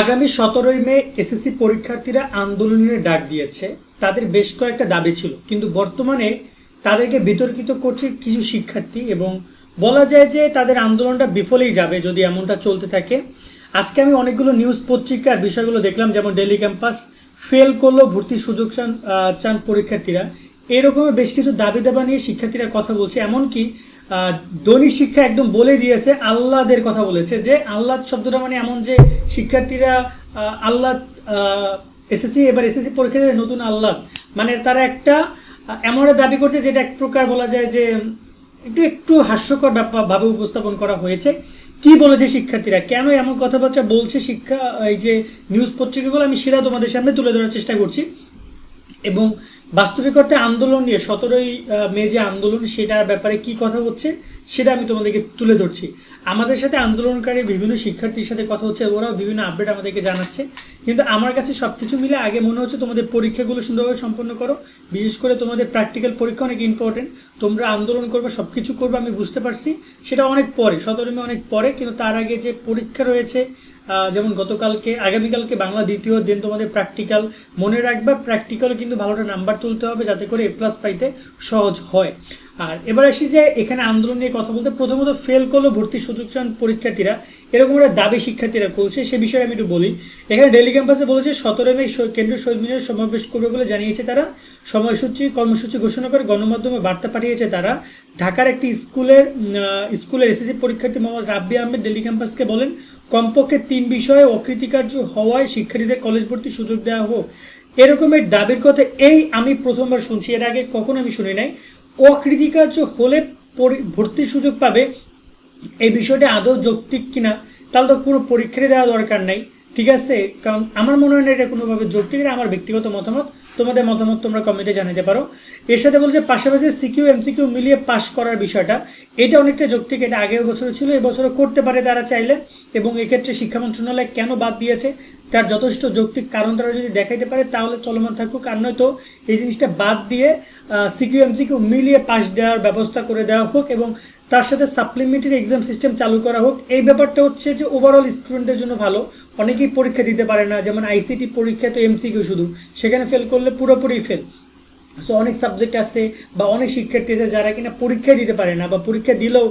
আগামী সতেরোই মে এসএসসি পরীক্ষার্থীরা আন্দোলনের ডাক দিয়েছে। তাদের বেশ কয়েকটা দাবি ছিল, কিন্তু বর্তমানে তাদেরকে বিতর্কিত করছে কিছু শিক্ষার্থী এবং বলা যায় যে তাদের আন্দোলনটা বিফলেই যাবে যদি এমনটা চলতে থাকে। আজকে আমি অনেকগুলো নিউজ পত্রিকার বিষয়গুলো দেখলাম, যেমন ডেলি ক্যাম্পাস ফেল করল ভর্তির সুযোগ চান চান পরীক্ষার্থীরা। এরকমের বেশ কিছু দাবি দাবা নিয়ে শিক্ষার্থীরা কথা বলছে, এমনকি দৈনিক শিক্ষা একদম বলে দিয়েছে আল্লাহদের কথা বলেছে যে আল্লাহ শব্দটা মানে এমন যে শিক্ষার্থীরা আল্লাহ এসএসসি, এবার এসএসসি পরীক্ষাতে নতুন আল্লাহ মানে তারা একটা এমন দাবি করছে যেটা এক প্রকার বলা যায় যে একটু একটু হাস্যকর ভাবে উপস্থাপন করা হয়েছে। কি বলেছে শিক্ষার্থীরা? কেন এমন কথাবার্তা বলছে শিক্ষা, এই যে নিউজ পত্রিকাগুলো? আমি সেটা তোমাদের সামনে তুলে ধরার চেষ্টা করছি। এবং বাস্তবিক অর্থে আন্দোলন নিয়ে, সতেরোই মে যে আন্দোলন, সেটার ব্যাপারে কি কথা হচ্ছে, সেটা আমি তোমাদেরকে তুলে ধরছি। আমাদের সাথে আন্দোলনকারী বিভিন্ন শিক্ষার্থীর সাথে কথা হচ্ছে, ওরাও বিভিন্ন আপডেট আমাদেরকে জানাচ্ছে। কিন্তু আমার কাছে সব কিছু মিলে আগে মনে হচ্ছে তোমাদের পরীক্ষাগুলো সুন্দরভাবে সম্পন্ন করো। বিশেষ করে তোমাদের প্র্যাকটিক্যাল পরীক্ষা অনেক ইম্পর্টেন্ট তোমরা আন্দোলন করবে সব কিছু করবে, আমি বুঝতে পারছি। সেটা অনেক পরে, সতেরো মে অনেক পরে, কিন্তু তার আগে যে পরীক্ষা রয়েছে যেমন গতকালকে, আগামীকালকে বাংলা দ্বিতীয় দিন তোমাদের প্র্যাকটিক্যাল মনে রাখবা প্র্যাকটিক্যাল কিন্তু ভালোটা নাম্বার তুলতে হবে যাতে করে এ প্লাস পাইতে সহজ হয়। আর এবার আসি যে এখানে আন্দোলন নিয়ে কথা বলতে, প্রথমত ফেল করল ভর্তির সুযোগ চান পরীক্ষার্থীরা। এরকম একটা দাবি শিক্ষার্থীরা করছে সে বিষয়ে আমি একটু বলি। এখানে ডেলি ক্যাম্পাসে বলেছে, সতেরো মে কেন্দ্রীয় শহীদ মিনারে সমাবেশ করবে বলে জানিয়েছে তারা। সময়সূচি, কর্মসূচি ঘোষণা করে গণমাধ্যমে বার্তা পাঠিয়েছে তারা। ঢাকার একটি স্কুলের স্কুলের এসএসসি পরীক্ষার্থী মোহাম্মদ রাব্বি আহমেদ ডেলি ক্যাম্পাসকে বলেন, কমপক্ষে তিন বিষয়ে অকৃতিকার্য হওয়ায় শিক্ষার্থীদের কলেজ ভর্তির সুযোগ দেওয়া হোক। এরকমের দাবির কথা এই আমি প্রথমবার শুনছি, এর আগে কখনো আমি শুনি নাই। অকৃতিকার্য হলে ভর্তির সুযোগ পাবে। এই বিষয়টা আদৌ যৌক্তিক কিনা, তাহলে তো কোনো পরীক্ষায় দেওয়া দরকার নাই। ঠিক আছে? কারণ আমার মনে হয় না এটা কোনোভাবে যৌক্তিক, এটা আমার ব্যক্তিগত মতামত। তোমাদের মতামত তোমরা কমেন্টে জানাতে পারো। এর সাথে বলছে, পাশাপাশি সিকিউ, এমসিকিউ মিলিয়ে পাস করার বিষয়টা, এটা অনেকটা যৌক্তিক, এটা আগের বছরে ছিল এবছরও করতে পারে তারা চাইলে। এবং এক্ষেত্রে শিক্ষা মন্ত্রণালয় কেন বাদ দিয়েছে? তার যথেষ্ট যৌক্তিক কারণ তারা যদি দেখাইতে পারে, তাহলে চলমান থাকুক। আর নয়তো এই জিনিসটা বাদ দিয়ে সিকিউ, এমসিকিউ মিলিয়ে পাস দেওয়ার ব্যবস্থা করে দেওয়া হোক এবং তার সাথে সাপ্লিমেন্টারি এক্সাম সিস্টেম চালু করা হোক। এই ব্যাপারটা হচ্ছে যে ওভারঅল স্টুডেন্টদের জন্য ভালো। অনেকেই পরীক্ষা দিতে পারে না, যেমন আইসিটি পরীক্ষা তো এমসিকিউ শুধু, সেখানে ফেল করলে পুরোপুরি ফেল সো অনেক সাবজেক্ট আছে বা অনেক শিক্ষার্থী আছে যারা কিনা পরীক্ষা দিতে পারে না বা পরীক্ষা দিলেও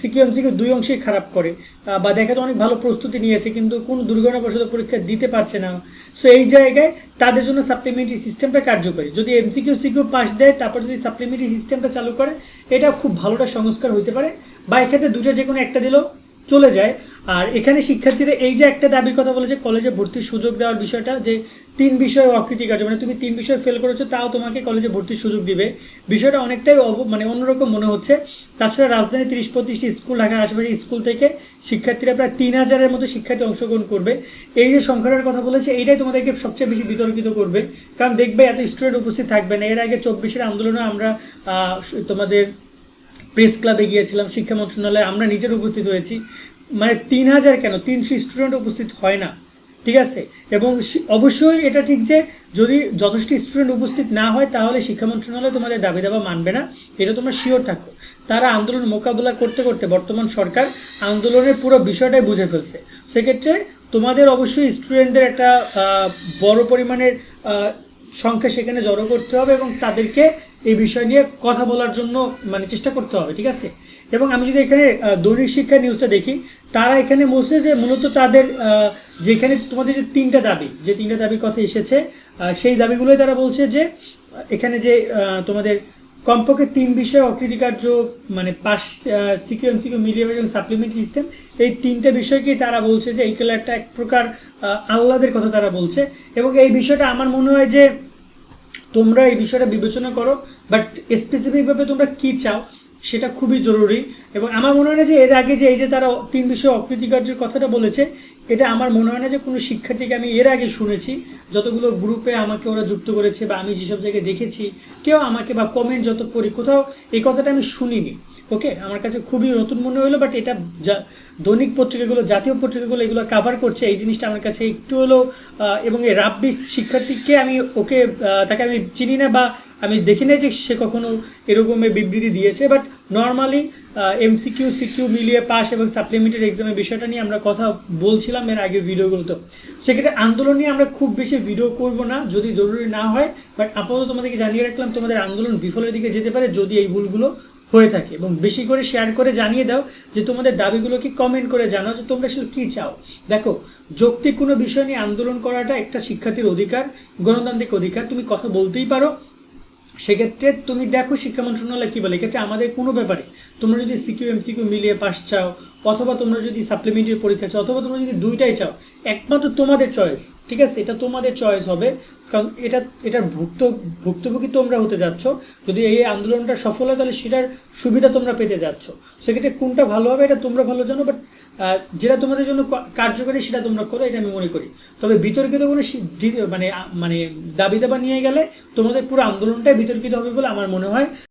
সিকিউ দুই অংশেই খারাপ করে বা দেখা তো অনেক ভালো প্রস্তুতি নিয়েছে কিন্তু কোনো দুর্ঘটনাবশত পরীক্ষা দিতে পারছে না। সো এই জায়গায় তাদের জন্য সাপ্লিমেন্টারি সিস্টেমটা কার্যকরী। যদি এমসিকিউ সিকিউ পাস দেয়, তারপর যদি সাপ্লিমেন্টারি সিস্টেমটা চালু করে, এটা খুব ভালোটা সংস্কার হতে পারে। বা এক্ষেত্রে দুটো যে কোনো একটা দিলেও চলে যায়। আর এখানে শিক্ষার্থীরা এই যে একটা দাবির কথা বলেছে, কলেজে ভর্তির সুযোগ দেওয়ার বিষয়টা, যে তিন বিষয়ে অকৃতিকার্য মানে তুমি তিন বিষয়ে ফেল করেছ, তাও তোমাকে কলেজে ভর্তির সুযোগ দিবে। বিষয়টা অনেকটাই মানে অন্যরকম মনে হচ্ছে। তাছাড়া রাজধানী তিরিশ পঁচিশটি স্কুল ঢাকার আশেপাশে স্কুল থেকে শিক্ষার্থীরা প্রায় তিন হাজারের মতো শিক্ষার্থী অংশগ্রহণ করবে। এই যে সংখ্যাটার কথা বলেছে, এইটাই তোমাদেরকে সবচেয়ে বেশি বিতর্কিত করবে। কারণ দেখবে এত স্টুডেন্ট উপস্থিত থাকবে না। এর আগে চব্বিশের আন্দোলনে আমরা তোমাদের প্রেস ক্লাবে গিয়েছিলাম, শিক্ষা মন্ত্রণালয়ে। আমরা নিজের উপস্থিত হয়েছি। মানে তিন হাজার কেন? তিনশো স্টুডেন্ট উপস্থিত হয় না। ঠিক আছে? এবং অবশ্যই এটা ঠিক যে, যদি যথেষ্ট স্টুডেন্ট উপস্থিত না হয়, তাহলে শিক্ষা মন্ত্রণালয় তোমাদের দাবি দাবা মানবে না। এটা তোমরা শিওর থাকো। তারা আন্দোলন মোকাবিলা করতে করতে বর্তমান সরকার আন্দোলনের পুরো বিষয়টাই বুঝে ফেলছে। সেক্ষেত্রে তোমাদের অবশ্যই স্টুডেন্টদের একটা বড় পরিমাণের সংখ্যা সেখানে জড়ো করতে হবে এবং তাদেরকে এই বিষয় নিয়ে কথা বলার জন্য মানে চেষ্টা করতে হবে ঠিক আছে? এবং আমি যদি এখানে দৈনিক শিক্ষা নিউজটা দেখি তারা এখানে বলছে যে মূলত তাদের যেখানে তোমাদের যে তিনটা দাবি যে তিনটা দাবির কথা এসেছে সেই দাবিগুলোই তারা বলছে যে এখানে যে তোমাদের কমপক্ষে তিন বিষয়ে অকৃতিকার্য মানে পাস সিকিউ এমসিকিউ মিলিয়ে এবং সাপ্লিমেন্টারি সিস্টেম এই তিনটা বিষয়কেই তারা বলছে যে এইগুলো একটা এক প্রকার আহ, আহ্লাদের কথা তারা বলছে। এবং এই বিষয়টা আমার মনে হয় যে তোমরা এই বিষয়টা বিবেচনা করো বাট স্পেসিফিকভাবে তোমরা কি চাও সেটা খুবই জরুরি। এবং আমার মনে হয় না যে এর আগে যে এই যে তারা তিন বিষয়ে অকৃতিকার্যের কথাটা বলেছে, এটা আমার মনে হয় না যে কোনো শিক্ষার্থীকে আমি এর আগে শুনেছি। যতগুলো গ্রুপে আমাকে ওরা যুক্ত করেছে বা আমি যেসব জায়গায় দেখেছি, কেউ আমাকে বা কমেন্ট যত পড়ি, কোথাও এই কথাটা আমি শুনিনি। ওকে আমার কাছে খুবই নতুন মনে হলো বাট এটা যা- দৈনিক পত্রিকাগুলো, জাতীয় পত্রিকাগুলো এগুলো কাভার করছে, এই জিনিসটা আমার কাছে একটু হলো এবং এই রাব্বি শিক্ষার্থীকে আমি ওকে তাকে আমি চিনি না বা আমি দেখি না যে সে কখনো এরকমের বিবৃতি দিয়েছে বাট নর্মালি এমসিকিউ সিকিউ মিলিয়ে পাস এবং সাপ্লিমেন্টারি এক্সামের বিষয়টা নিয়ে আমরা কথা বলছিলাম এর আগে ভিডিওগুলোতে। সেক্ষেত্রে আন্দোলন নিয়ে আমরা খুব বেশি ভিডিও করব না, যদি জরুরি না হয় বাট আপাতত তোমাদেরকে জানিয়ে রাখলাম, তোমাদের আন্দোলন বিফলের দিকে যেতে পারে যদি এই ভুলগুলো হয়ে থাকে। এবং বেশি করে শেয়ার করে জানিয়ে দাও যে তোমাদের দাবিগুলোকে কমেন্ট করে জানাও যে তোমরা আসলে কী চাও। দেখো, যৌক্তিক কোনো বিষয় নিয়ে আন্দোলন করাটা একটা শিক্ষার্থীর অধিকার, গণতান্ত্রিক অধিকার, তুমি কথা বলতেই পারো সেক্ষেত্রে তুমি দেখো শিক্ষা মন্ত্রণালয় কী বলে? এক্ষেত্রে আমাদের কোনো ব্যাপারে তোমরা যদি সিকিউ, এমসিকিউ মিলিয়ে পাস চাও অথবা তোমরা যদি সাপ্লিমেন্টারি পরীক্ষা চাও, অথবা তোমরা যদি দুইটাই চাও, একমাত্র তোমাদের চয়েস ঠিক আছে? এটা তোমাদের চয়েস হবে, কারণ এটা, এটার ভুক্ত, ভুক্তভোগী তোমরা হতে যাচ্ছ। যদি এই আন্দোলনটা সফল হয়, তাহলে সেটার সুবিধা তোমরা পেতে যাচ্ছ। সেক্ষেত্রে কোনটা ভালো হবে, এটা তোমরা ভালো জানো বাট যেটা তোমাদের জন্য কার্যকরী সেটা তোমরা করো, এটা আমি মনে করি। তবে বিতর্কিত কোনো মানে মানে দাবি দাবা নিয়ে গেলে তোমাদের পুরো আন্দোলনটাই বিতর্কিত হবে বলে আমার মনে হয়।